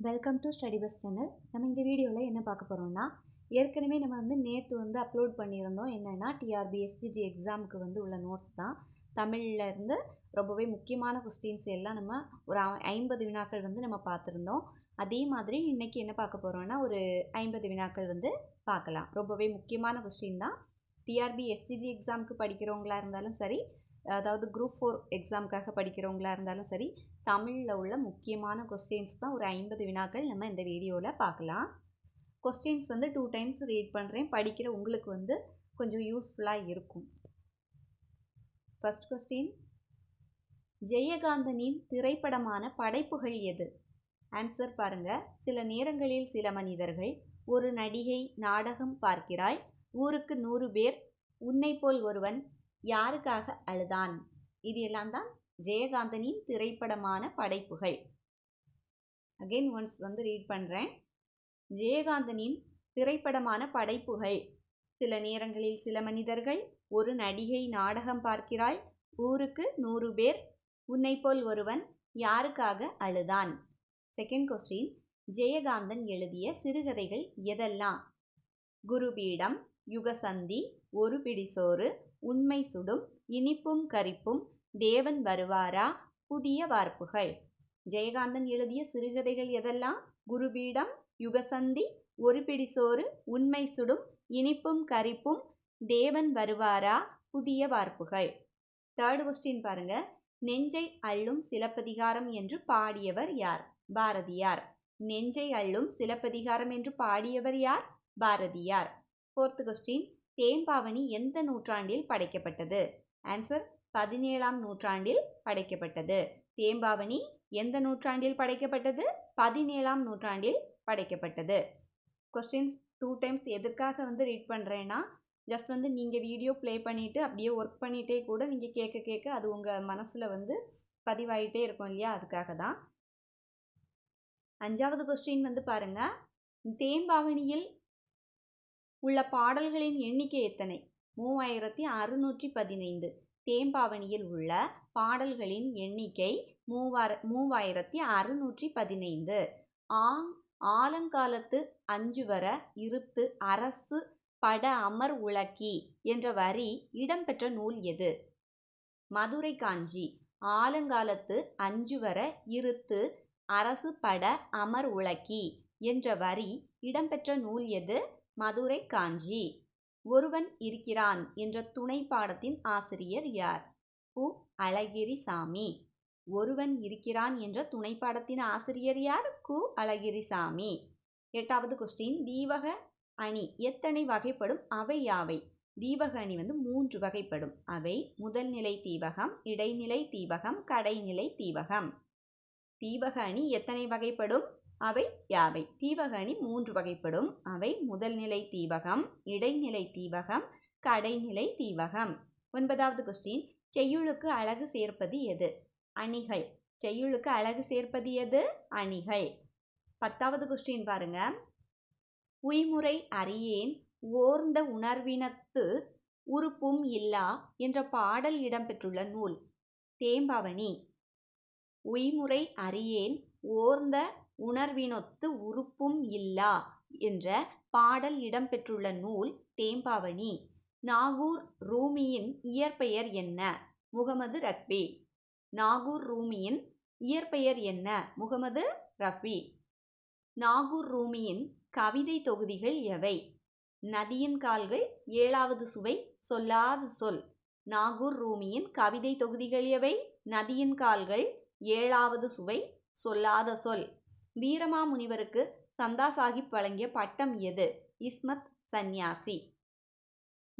Welcome to study bus channel நம்ம இந்த வீடியோவில் என்ன பார்க்க போகிறோம்னா ஏற்கனவே நம்ம வந்து நேற்று வந்து அப்லோட் பண்ணியிருந்தோம் என்னென்னா டிஆர்பிஎஸ்சிஜி எக்ஸாமுக்கு வந்து உள்ள நோட்ஸ் தான். தமிழில் இருந்து ரொம்பவே முக்கியமான கொஸ்டின்ஸ் எல்லாம் நம்ம ஒரு ஐ- ஐம்பது வினாக்கள் வந்து நம்ம பார்த்துருந்தோம். அதே மாதிரி இன்றைக்கி என்ன பார்க்க போகிறோம்னா ஒரு ஐம்பது வினாக்கள் வந்து பார்க்கலாம். ரொம்பவே முக்கியமான கொஸ்டின் தான். டிஆர்பி எஸ்டிஜி எக்ஸாமுக்கு படிக்கிறவங்களா இருந்தாலும் சரி அதாவது குரூப் ஃபோர் எக்ஸாமுக்காக படிக்கிறவங்களா இருந்தாலும் சரி தமிழில் உள்ள முக்கியமான கொஸ்டின்ஸ் தான் ஒரு ஐம்பது வினாக்கள் நம்ம இந்த வீடியோவில் பார்க்கலாம். கொஸ்டின்ஸ் வந்து டூ டைம்ஸ் ரீட் பண்ணுறேன் படிக்கிற உங்களுக்கு வந்து கொஞ்சம் யூஸ்ஃபுல்லாக இருக்கும். ஃபஸ்ட் கொஸ்டின் ஜெயகாந்தனின் திரைப்படமான படைப்புகள் எது? ஆன்சர் பாருங்க. சில நேரங்களில் சில மனிதர்கள் ஒரு நடிகை நாடகம் பார்க்கிறாள். ஊருக்கு நூறு பேர். உன்னை போல் ஒருவன் யாருக்காக அழுதான்? இது எல்லாம் தான் ஜெயகாந்தனின் திரைப்படமான படைப்புகள். அகைன் ஒன்ஸ் வந்து ரீட் பண்ணுறேன் ஜெயகாந்தனின் திரைப்படமான படைப்புகள். சில நேரங்களில் சில மனிதர்கள் ஒரு நடிகை நாடகம் பார்க்கிறாள். ஊருக்கு நூறு பேர். உன்னை போல் ஒருவன் யாருக்காக அழுதான்? செகண்ட் கொஸ்டின் ஜெயகாந்தன் எழுதிய சிறுகதைகள் எதெல்லாம்? குருபீடம் யுகசந்தி ஒரு பிடிசோறு உண்மை சுடும் இனிப்பும் கரிப்பும் தேவன் வருவாரா? புதிய வார்ப்புகள். ஜெயகாந்தன் எழுதிய சிறுகதைகள் எதெல்லாம்? குருபீடம் யுகசந்தி ஒரு பிடிசோறு உண்மை சுடும் இனிப்பும் கரிப்பும் தேவன் வருவாரா? புதிய வார்ப்புகள். தேர்ட் கொஸ்டின் பாருங்க. நெஞ்சை அள்ளும் சிலப்பதிகாரம் என்று பாடியவர் யார்? பாரதியார். நெஞ்சை அள்ளும் சிலப்பதிகாரம் என்று பாடியவர் யார்? பாரதியார். ஃபோர்த் கொஸ்டின் தேம்பாவணி எந்த நூற்றாண்டில் படைக்கப்பட்டது? ஆன்சர் பதினேழாம் நூற்றாண்டில் படைக்கப்பட்டது. தேம்பாவணி எந்த நூற்றாண்டில் படைக்கப்பட்டது? பதினேழாம் நூற்றாண்டில் படைக்கப்பட்டது. கொஸ்டின்ஸ் டூ டைம்ஸ் எதற்காக வந்து ரீட் பண்ணுறேன்னா ஜஸ்ட் வந்து நீங்கள் வீடியோ ப்ளே பண்ணிவிட்டு அப்படியே ஒர்க் பண்ணிகிட்டே கூட நீங்கள் கேட்க கேட்க அது உங்கள் மனசில் வந்து பதிவாயிட்டே இருக்கும் இல்லையா? அதுக்காக தான். அஞ்சாவது கொஸ்டின் வந்து பாருங்க. தேம்பாவணியில் உள்ள பாடல்களின் எண்ணிக்கை எத்தனை? மூவாயிரத்தி அறுநூற்றி பதினைந்து. தேம்பாவணியில் உள்ள பாடல்களின் எண்ணிக்கை மூவார மூவாயிரத்தி அறுநூற்றி பதினைந்து. ஆங் ஆலங்காலத்து அஞ்சுவர இருத்து அரசு பட அமர் உலக்கி என்ற வரி இடம்பெற்ற நூல் எது? மதுரை காஞ்சி. ஆலங்காலத்து அஞ்சுவர இருத்து அரசு பட அமர் உலக்கி என்ற வரி இடம்பெற்ற நூல் எது? மதுரை காஞ்சி. ஒருவன் இருக்கிறான் என்ற துணை பாடத்தின் ஆசிரியர் யார்? கு அழகிரிசாமி. ஒருவன் இருக்கிறான் என்ற துணை பாடத்தின் ஆசிரியர் யார்? கு. அழகிரிசாமி. எட்டாவது கொஸ்டின் தீவக அணி எத்தனை வகைப்படும்? அவை யாவை? தீபக அணி வந்து மூன்று வகைப்படும். அவை முதல் நிலை தீபகம் இடைநிலை தீபகம் கடைநிலை தீபகம். தீபக அணி எத்தனை வகைப்படும்? அவை யாவை? தீவகணி மூன்று வகைப்படும். அவை முதல்நிலை தீவகம் இடைநிலை தீவகம் கடைநிலை தீவகம் ஒன்பதாவது கொஸ்டின் செய்யுளுக்கு அழகு சேர்ப்பது எது? அணிகள். செய்யுளுக்கு அழகு சேர்ப்பது எது? அணிகள். பத்தாவது கொஸ்டின் பாருங்க. உய்முறை அறியேன். ஓர்ந்த உணர்வினத்து உறுப்பும் இல்லா என்ற பாடல் இடம்பெற்றுள்ள நூல். தேம்பாவணி. உய்முறை அறியேன். ஓர்ந்த உணர்வினொத்து உறுப்பும் இல்லா என்ற பாடல் இடம்பெற்றுள்ள நூல் தேம்பாவணி. நாகூர் ரூமியின் இயற்பெயர் என்ன? முகமது ரக்பி நாகூர் ரூமியின் இயற்பெயர் என்ன? முகமது ரஃபி. நாகூர் ரூமியின் கவிதை தொகுதிகள் எவை? நதியின் கால்கள் ஏழாவது சுவை சொல்லாத சொல். நாகூர் ரூமியின் கவிதை தொகுதிகள் எவை? நதியின் கால்கள் ஏழாவது சுவை சொல்லாத சொல். வீரமாமுனிவருக்கு சந்தா சாஹிப் வழங்கிய பட்டம் எது? இஸ்மத் சந்நியாசி.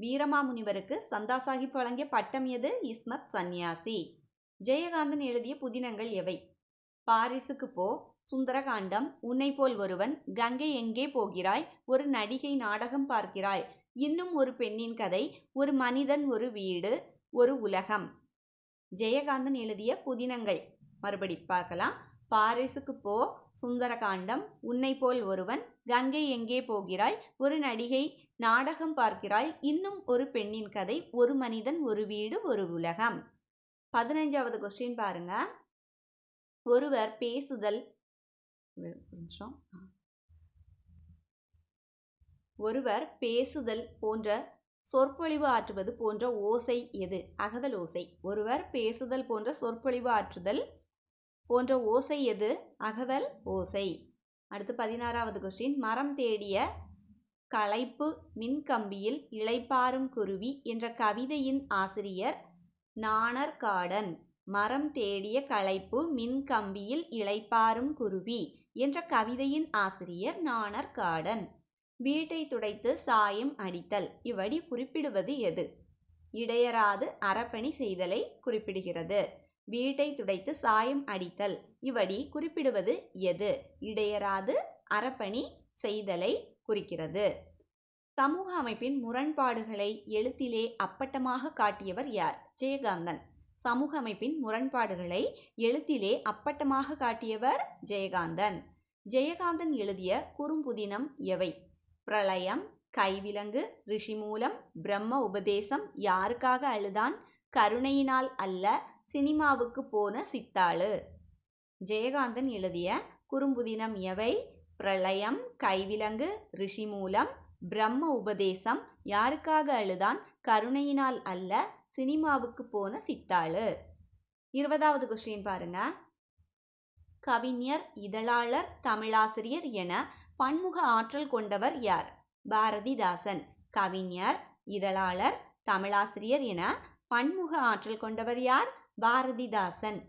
வீரமாமுனிவருக்கு சந்தா சாஹிப் வழங்கிய பட்டம் எது? இஸ்மத் சந்நியாசி. ஜெயகாந்தன் எழுதிய புதினங்கள் எவை? பாரிஸுக்கு போ சுந்தரகாண்டம் உன்னை போல் ஒருவன் கங்கை எங்கே போகிறாய்? ஒரு நடிகை நாடகம் பார்க்கிறாள் இன்னும் ஒரு பெண்ணின் கதை ஒரு மனிதன் ஒரு வீடு ஒரு உலகம். ஜெயகாந்தன் எழுதிய புதினங்கள். மறுபடி பார்க்கலாம். பாரிஸுக்கு போ சுந்தரகாண்டம். உன்னை போல் ஒருவன் கங்கை எங்கே போகிறாள்? ஒரு நடிகை நாடகம் பார்க்கிறாள். இன்னும் ஒரு பெண்ணின் கதை ஒரு மனிதன் ஒரு வீடு ஒரு உலகம். பதினஞ்சாவது கொஸ்டின் பாருங்க. ஒருவர் பேசுதல். கொஞ்சம் ஒருவர் பேசுதல் போன்ற சொற்பொழிவு ஆற்றுவது போன்ற ஓசை எது? அகவல் ஓசை. ஒருவர் பேசுதல் போன்ற சொற்பொழிவு ஆற்றுதல் போன்ற ஓசை எது? அகவல் ஓசை. அடுத்து பதினாறாவது கொஸ்டின் மரம் தேடிய களைப்பு மின்கம்பியில் இளைப்பாறும் குருவி என்ற கவிதையின் ஆசிரியர் நாணர்காடன். மரம் தேடிய களைப்பு மின்கம்பியில் இளைப்பாறும் குருவி என்ற கவிதையின் ஆசிரியர் நாணர்காடன். வீட்டை துடைத்து சாயம் அடித்தல். இவ்வடி குறிப்பிடுவது எது? இடையராது அறப்பணி செய்தலை குறிப்பிடுகிறது. வீட்டை துடைத்து சாயம் அடித்தல். இவ்வடி குறிப்பிடுவது எது? இடையராது அறப்பணி செய்தலை குறிக்கிறது. சமூக அமைப்பின் முரண்பாடுகளை எழுத்திலே அப்பட்டமாக காட்டியவர் யார்? ஜெயகாந்தன். சமூக அமைப்பின் முரண்பாடுகளை எழுத்திலே அப்பட்டமாக காட்டியவர் ஜெயகாந்தன். ஜெயகாந்தன் எழுதிய குறும்புதினம் எவை? பிரளயம் கைவிலங்கு ரிஷிமூலம் பிரம்ம உபதேசம் யாருக்காக அழுதான்? கருணையினால் அல்ல சினிமாவுக்கு போன சித்தாளு. ஜெயகாந்தன் எழுதிய குறும்புதினம் எவை? பிரளயம் கைவிலங்கு ரிஷி மூலம் பிரம்ம உபதேசம் யாருக்காக அழுதான்? கருணையினால் அல்ல சினிமாவுக்கு போன சித்தாளு. இருபதாவது கொஸ்டின் பாருங்க. கவிஞர் இதழாளர் தமிழாசிரியர் என பன்முக ஆற்றல் கொண்டவர் யார்? பாரதிதாசன். கவிஞர் இதழாளர் தமிழாசிரியர் என பன்முக ஆற்றல் கொண்டவர் யார்? பாரதிதாசன்.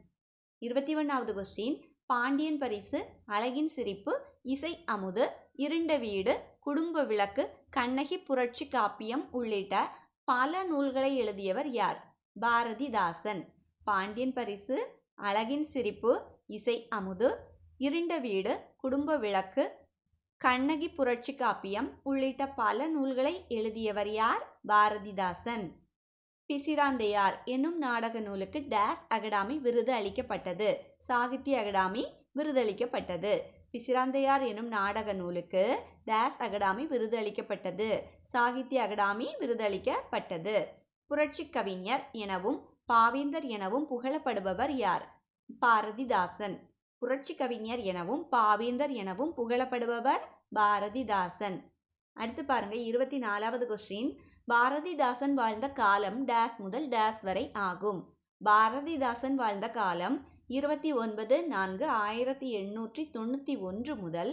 இருபத்தி ஒன்றாவது கொஸ்டின். பாண்டியன் பரிசு அழகின் சிரிப்பு இசை அமுது இருண்ட வீடு குடும்ப விளக்கு கண்ணகி புரட்சி காப்பியம் உள்ளிட்ட பல நூல்களை எழுதியவர் யார்? பாரதிதாசன். பாண்டியன் பரிசு அழகின் சிரிப்பு இசை அமுது இருண்ட வீடு குடும்ப விளக்கு கண்ணகி புரட்சி காப்பியம் உள்ளிட்ட பல நூல்களை எழுதியவர் யார்? பாரதிதாசன். பிசிராந்தையார் என்னும் நாடக நூலுக்கு டேஸ் அகடாமி விருது அளிக்கப்பட்டது. சாகித்ய அகாடமி விருதளிக்கப்பட்டது பிசிராந்தையார் எனும் நாடக நூலுக்கு டேஸ் அகாடமி விருது அளிக்கப்பட்டது. சாகித்ய அகாடமி விருதளிக்கப்பட்டது புரட்சி கவிஞர் எனவும் பாவேந்தர் எனவும் புகழப்படுபவர் யார்? பாரதிதாசன். புரட்சி கவிஞர் எனவும் பாவேந்தர் எனவும் புகழப்படுபவர் பாரதிதாசன். அடுத்து பாருங்க இருபத்தி நாலாவது கொஸ்டின் பாரதிதாசன் வாழ்ந்த காலம் டேஸ் முதல் டேஸ் வரை ஆகும். பாரதிதாசன் வாழ்ந்த காலம் இருபத்தி ஒன்பது நான்கு ஆயிரத்தி எண்ணூற்றி தொண்ணூற்றி ஒன்று முதல்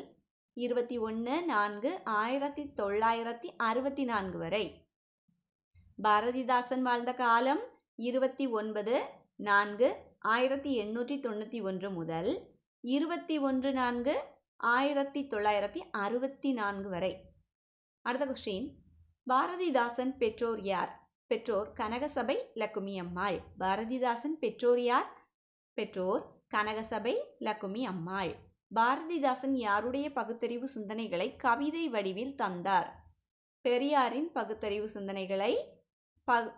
இருபத்தி ஒன்று நான்கு ஆயிரத்தி தொள்ளாயிரத்தி அறுபத்தி நான்கு வரை. பாரதிதாசன் வாழ்ந்த காலம் இருபத்தி ஒன்பது நான்கு ஆயிரத்தி எண்ணூற்றி தொண்ணூற்றி ஒன்று முதல் இருபத்தி ஒன்று நான்கு ஆயிரத்தி தொள்ளாயிரத்தி அறுபத்தி நான்கு வரை. அடுத்த கொஸ்டின் பாரதிதாசன் பெற்றோர் யார்? பெற்றோர் கனகசபை லக்குமி அம்மாள் பாரதிதாசன் பெற்றோர் யார்? பெற்றோர் கனகசபை லக்குமி அம்மாள் பாரதிதாசன் யாருடைய பகுத்தறிவு சிந்தனைகளை கவிதை வடிவில் தந்தார்? பெரியாரின் பகுத்தறிவு சிந்தனைகளை பகு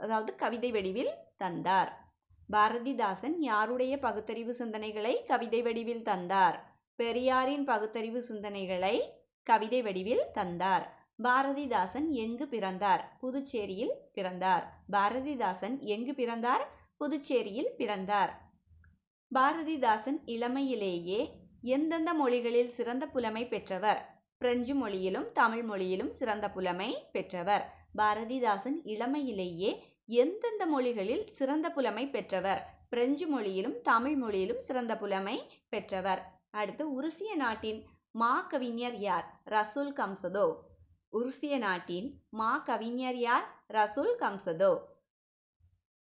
அதாவது கவிதை வடிவில் தந்தார். பாரதிதாசன் யாருடைய பகுத்தறிவு சிந்தனைகளை கவிதை வடிவில் தந்தார்? பெரியாரின் பகுத்தறிவு சிந்தனைகளை கவிதை வடிவில் தந்தார். பாரதிதாசன் எங்கு பிறந்தார்? புதுச்சேரியில் பிறந்தார். பாரதிதாசன் எங்கு பிறந்தார்? புதுச்சேரியில் பிறந்தார். பாரதிதாசன் இளமையிலேயே எந்தெந்த மொழிகளில் சிறந்த புலமை பெற்றவர்? பிரெஞ்சு மொழியிலும் தமிழ் மொழியிலும் சிறந்த புலமை பெற்றவர். பாரதிதாசன் இளமையிலேயே எந்தெந்த மொழிகளில் சிறந்த புலமை பெற்றவர்? பிரெஞ்சு மொழியிலும் தமிழ் மொழியிலும் சிறந்த புலமை பெற்றவர். அடுத்து உருசிய நாட்டின் மா கவிஞர் யார்? ரசூல் கம்சதோ. உருசிய நாட்டின் மா கவிஞர் யார்? ரசூல் கம்சதோ.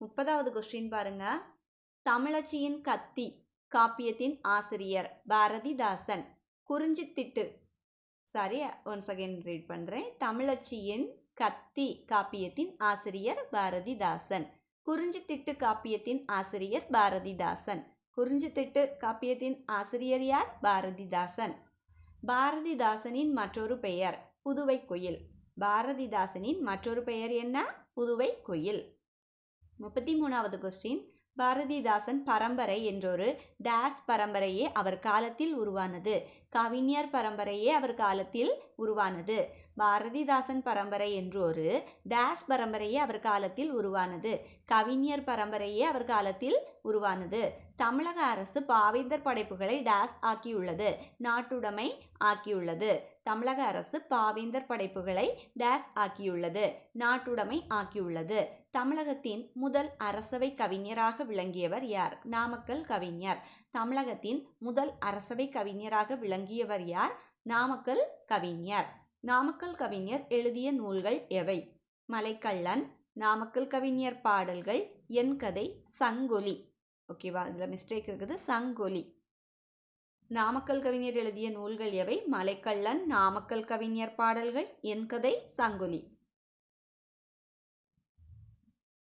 முப்பதாவது கொஸ்டின் பாருங்க. தமிழச்சியின் கத்தி காப்பியத்தின் ஆசிரியர் Bharathidasan. Kurinjithittu. Sorry once again read பண்ணுறேன் தமிழச்சியின் கத்தி காப்பியத்தின் ஆசிரியர் பாரதிதாசன். குறிஞ்சித்திட்டு காப்பியத்தின் ஆசிரியர் பாரதிதாசன். குறிஞ்சித்திட்டு காப்பியத்தின் ஆசிரியர் யார்? பாரதிதாசன். பாரதிதாசனின் மற்றொரு பெயர் புதுவை குயில். பாரதிதாசனின் மற்றொரு பெயர் என்ன? புதுவை குயில். முப்பத்தி மூணாவது கொஸ்டின் பாரதிதாசன் பரம்பரை என்றொரு டேஸ் பரம்பரையே அவர் காலத்தில் உருவானது. கவிஞர் பரம்பரையே அவர் காலத்தில் உருவானது. பாரதிதாசன் பரம்பரை என்று ஒரு டேஸ் பரம்பரையே அவர் காலத்தில் உருவானது. கவிஞர் பரம்பரையே அவர் காலத்தில் உருவானது. தமிழக அரசு பாவேந்தர் படைப்புகளை டேஸ் ஆக்கியுள்ளது நாட்டுடைமை ஆக்கியுள்ளது. தமிழக அரசு பாவேந்தர் படைப்புகளை டேஸ் ஆக்கியுள்ளது நாட்டுடைமை ஆக்கியுள்ளது. தமிழகத்தின் முதல் அரசவை கவிஞராக விளங்கியவர் யார்? நாமக்கல் கவிஞர். தமிழகத்தின் முதல் அரசவை கவிஞராக விளங்கியவர் யார்? நாமக்கல் கவிஞர். நாமக்கல் கவிஞர் எழுதிய நூல்கள் எவை? மலைக்கள்ளன் நாமக்கல் கவிஞர் பாடல்கள் என் கதை சங்கொலி. ஓகேவா இதில் மிஸ்டேக் இருக்குது. சங்கொலி. நாமக்கல் கவிஞர் எழுதிய நூல்கள் எவை? மலைக்கள்ளன் நாமக்கல் கவிஞர் பாடல்கள் என் கதை சங்கொலி.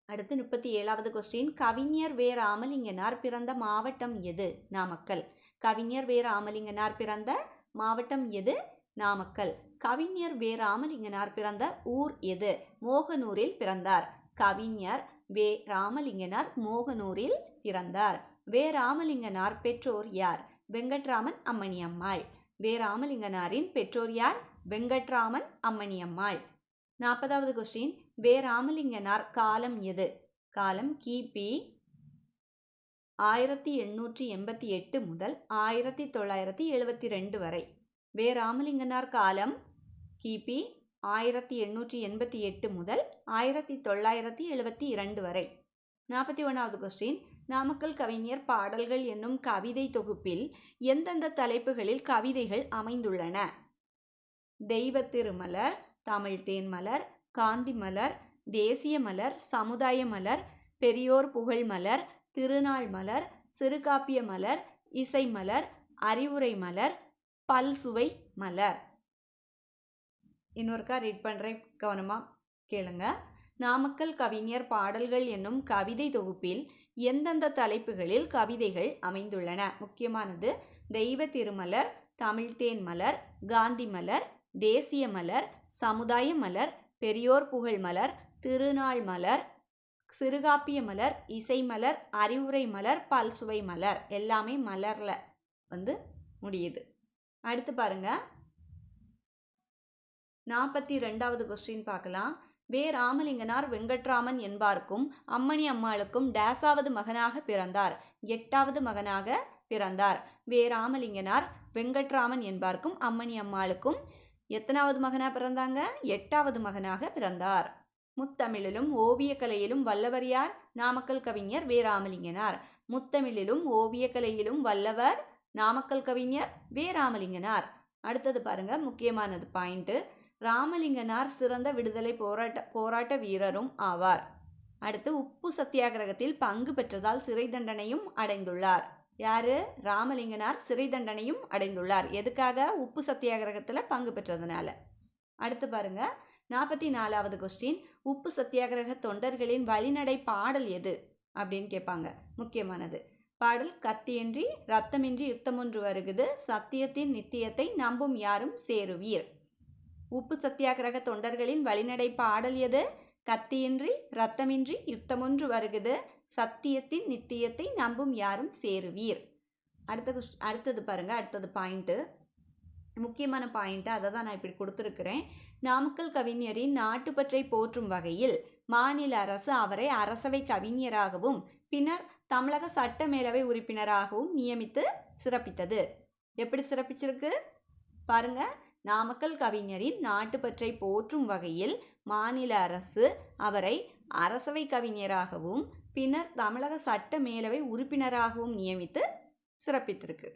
அடுத்து முப்பத்தி ஏழாவது கொஸ்டின் கவிஞர் வே ராமலிங்கனார் பிறந்த மாவட்டம் எது? நாமக்கல். கவிஞர் வே ராமலிங்கனார் பிறந்த மாவட்டம் எது? நாமக்கல். கவிஞர் வே ராமலிங்கனார் பிறந்த ஊர் எது? மோகனூரில் பிறந்தார். கவிஞர் வே ராமலிங்கனார் மோகனூரில் பிறந்தார். வே ராமலிங்கனார் பெற்றோர் யார்? வெங்கட்ராமன் அம்மணி அம்மாள். வே ராமலிங்கனாரின் பெற்றோர் யார்? வெங்கட்ராமன் அம்மணி அம்மாள். நாற்பதாவது கொஸ்டின் வே ராமலிங்கனார் காலம் எது? காலம் கிபி ஆயிரத்தி எண்ணூற்றி எண்பத்தி எட்டு முதல் ஆயிரத்தி தொள்ளாயிரத்தி எழுபத்தி ரெண்டு வரை. வே ராமலிங்கனார் காலம் கிபி ஆயிரத்தி எண்ணூற்றி எண்பத்தி எட்டு முதல் ஆயிரத்தி தொள்ளாயிரத்தி எழுபத்தி இரண்டு வரை. நாற்பத்தி ஒன்றாவது கொஸ்டின் நாமக்கல் கவிஞர் பாடல்கள் என்னும் கவிதை தொகுப்பில் எந்தெந்த தலைப்புகளில் கவிதைகள் அமைந்துள்ளன? தெய்வ திருமலர் தமிழ் தேன்மலர் காந்தி மலர் தேசிய மலர் சமுதாய மலர் பெரியோர் புகழ் மலர் திருநாள் மலர் சிறுகாப்பிய மலர் இசை மலர் அறிவுரை மலர் பல்சுவை மலர் இன்னொருக்கா ரீட் பண்ணுறேன் கவனமாக கேளுங்க. நாமக்கல் கவிஞர் பாடல்கள் என்னும் கவிதை தொகுப்பில் எந்தெந்த தலைப்புகளில் கவிதைகள் அமைந்துள்ளன? முக்கியமானது தெய்வ திருமலர் தமிழ்தேன் மலர் காந்தி மலர் தேசிய மலர் சமுதாய மலர் பெரியோர் புகழ் மலர் திருநாள் மலர் சிறுகாப்பிய மலர் இசை மலர் அறிவுரை மலர் பல்சுவை மலர். எல்லாமே மலரில் வந்து முடியுது. அடுத்து பாருங்க. நாற்பத்தி ரெண்டாவது கொஸ்டின் பார்க்கலாம். வே. ராமலிங்கனார் வெங்கட்ராமன் என்பார்க்கும் அம்மணி அம்மாளுக்கும் டேஸாவது மகனாக பிறந்தார். எட்டாவது மகனாக பிறந்தார். வே. ராமலிங்கனார் வெங்கட்ராமன் என்பார்க்கும் அம்மணி அம்மாளுக்கும் எத்தனாவது மகனாக பிறந்தாங்க? எட்டாவது மகனாக பிறந்தார். முத்தமிழிலும் ஓவியக்கலையிலும் வல்லவர் யார் நாமக்கல் கவிஞர் வே. ராமலிங்கனார். முத்தமிழிலும் ஓவியக்கலையிலும் வல்லவர் நாமக்கல் கவிஞர் வே ராமலிங்கனார் அடுத்தது பாருங்க முக்கியமானது பாயிண்ட்டு ராமலிங்கனார் சிறந்த விடுதலை போராட்ட போராட்ட வீரரும் ஆவார். அடுத்து உப்பு சத்தியாகிரகத்தில் பங்கு பெற்றதால் சிறை தண்டனையும் அடைந்துள்ளார். யாரு? ராமலிங்கனார் சிறை தண்டனையும் அடைந்துள்ளார். எதுக்காக? உப்பு சத்தியாகிரகத்தில் பங்கு பெற்றதுனால. அடுத்து பாருங்க நாற்பத்தி நாலாவது கொஸ்டின் உப்பு சத்தியாகிரக தொண்டர்களின் வழிநடை பாடல் எது? அப்படின்னு கேட்பாங்க. முக்கியமானது. பாடல் கத்தியின்றி ரத்தமின்றி யுத்தமொன்று வருகுது. சத்தியத்தின் நித்தியத்தை நம்பும் யாரும் சேருவீர். உப்பு சத்தியாகிரக தொண்டர்களின் வழிநடை பாடல் எது? கத்தியின்றி ரத்தமின்றி யுத்தமொன்று வருகுது. சத்தியத்தின் நித்தியத்தை நம்பும் யாரும் சேருவீர். அடுத்த கொஸ்ட் அடுத்தது பாருங்க அடுத்தது பாயிண்ட்டு முக்கியமான பாயிண்ட்டு அதை தான் நான் இப்படி கொடுத்துருக்குறேன். நாமக்கல் கவிஞரின் நாட்டுப்பற்றை போற்றும் வகையில் மாநில அரசு அவரை அரசவை கவிஞராகவும் பின்னர் தமிழக சட்டமேலவை உறுப்பினராகவும் நியமித்து சிறப்பித்தது. எப்படி சிறப்பிச்சிருக்கு? பாருங்க. நாமக்கல் கவிஞரின் நாட்டுப்பற்றை போற்றும் வகையில் மாநில அரசு அவரை அரசவை கவிஞராகவும் பின்னர் தமிழக சட்ட மேலவை உறுப்பினராகவும் நியமித்து சிறப்பித்திருக்கு.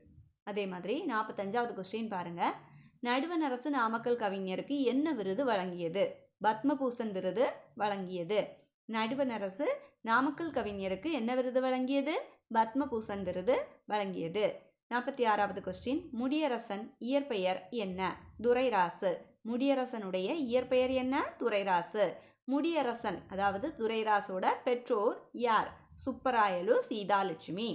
அதே மாதிரி நாற்பத்தஞ்சாவது கொஸ்டின் பாருங்க. நடுவண் அரசு நாமக்கல் கவிஞருக்கு என்ன விருது வழங்கியது? பத்மபூஷன் விருது வழங்கியது. நடுவண் அரசு நாமக்கல் கவிஞருக்கு என்ன விருது வழங்கியது? பத்மபூசன் விருது வழங்கியது. நாற்பத்தி ஆறாவது கொஸ்டின் முடியரசன் இயற்பெயர் என்ன? துரைராசு. முடியரசனுடைய இயற்பெயர் என்ன? துரைராசு. முடியரசன் அதாவது துரைராசோட பெற்றோர் யார்? சுப்பராயலு சீதாலட்சுமி.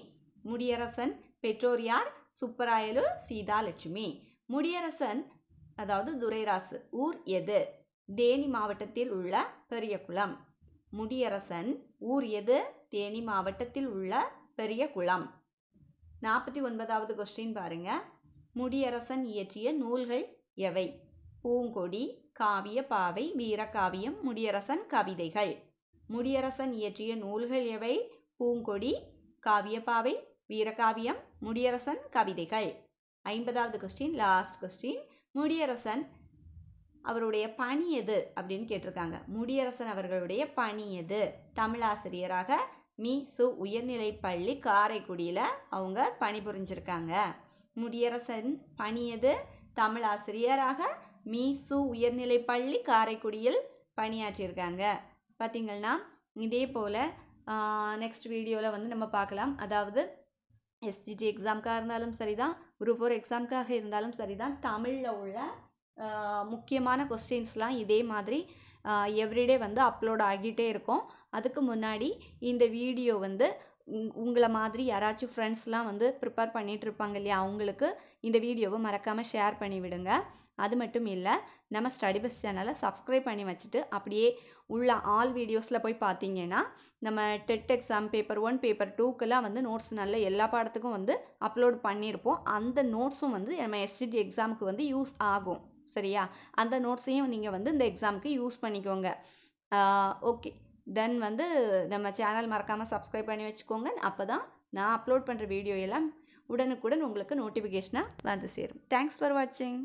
முடியரசன் பெற்றோர் யார்? சுப்பராயலு சீதாலட்சுமி. முடியரசன் அதாவது துரைராசு ஊர் எது? தேனி மாவட்டத்தில் உள்ள பெரியகுளம். முடியரசன் ஊர் எது? தேனி மாவட்டத்தில் உள்ள பெரிய குளம் நாற்பத்தி ஒன்பதாவது கொஸ்டின் பாருங்க. முடியரசன் இயற்றிய நூல்கள் எவை? பூங்கொடி காவிய பாவை வீரகாவியம் முடியரசன் கவிதைகள். முடியரசன் இயற்றிய நூல்கள் எவை? பூங்கொடி காவியப்பாவை வீரகாவியம் முடியரசன் கவிதைகள். ஐம்பதாவது கொஸ்டின் லாஸ்ட் கொஸ்டின் முடியரசன் அவருடைய பணி எது அப்படின்னு கேட்டிருக்காங்க. முடியரசன் அவர்களுடைய பணி எது? தமிழாசிரியராக மீ. சு. உயர்நிலை பள்ளி காரைக்குடியில் அவங்க பணிபுரிஞ்சிருக்காங்க. முடியரசன் பணி எது? தமிழ் ஆசிரியராக மீ. சு. உயர்நிலை பள்ளி காரைக்குடியில் பணியாற்றியிருக்காங்க. பார்த்திங்கள்னா இதே போல் நெக்ஸ்ட் வீடியோவில் வந்து நம்ம பார்க்கலாம். அதாவது எஸ்டிடி எக்ஸாமுக்காக இருந்தாலும் சரிதான் குரூப் ஃபோர் எக்ஸாமுக்காக இருந்தாலும் சரிதான் தமிழில் உள்ள முக்கியமான கொஸ்டின்ஸ்லாம் இதே மாதிரி எவ்ரிடே வந்து அப்லோட் ஆகிட்டே இருக்கும். அதுக்கு முன்னாடி இந்த வீடியோ வந்து உங் உங்களை மாதிரி யாராச்சும் ஃப்ரெண்ட்ஸ்லாம் வந்து ப்ரிப்பேர் பண்ணிகிட்டு இருப்பாங்க இல்லையா அவங்களுக்கு இந்த வீடியோவை மறக்காமல் ஷேர் பண்ணி விடுங்க. அது மட்டும் இல்லை நம்ம ஸ்டடி பஸ் சேனலை சப்ஸ்கிரைப் பண்ணி வச்சுட்டு அப்படியே உள்ள ஆல் வீடியோஸில் போய் பார்த்தீங்கன்னா நம்ம TET exam paper one paper டூக்கெல்லாம் வந்து நோட்ஸ் நல்ல எல்லா பாடத்துக்கும் வந்து அப்லோட் பண்ணியிருப்போம். அந்த நோட்ஸும் வந்து நம்ம எஸ்சிடி எக்ஸாமுக்கு வந்து யூஸ் ஆகும். சரியா? அந்த நோட்ஸையும் நீங்கள் வந்து இந்த எக்ஸாமுக்கு யூஸ் பண்ணிக்கோங்க. ஓகே தென் வந்து நம்ம சேனல் மறக்காமல் சப்ஸ்கிரைப் பண்ணி வச்சுக்கோங்க. அப்போ தான் நான் அப்லோட் பண்ணுற வீடியோ எல்லாம் உடனுக்குடன் உங்களுக்கு நோட்டிஃபிகேஷனாக வந்து சேரும். தேங்க்ஸ் ஃபார் வாட்சிங்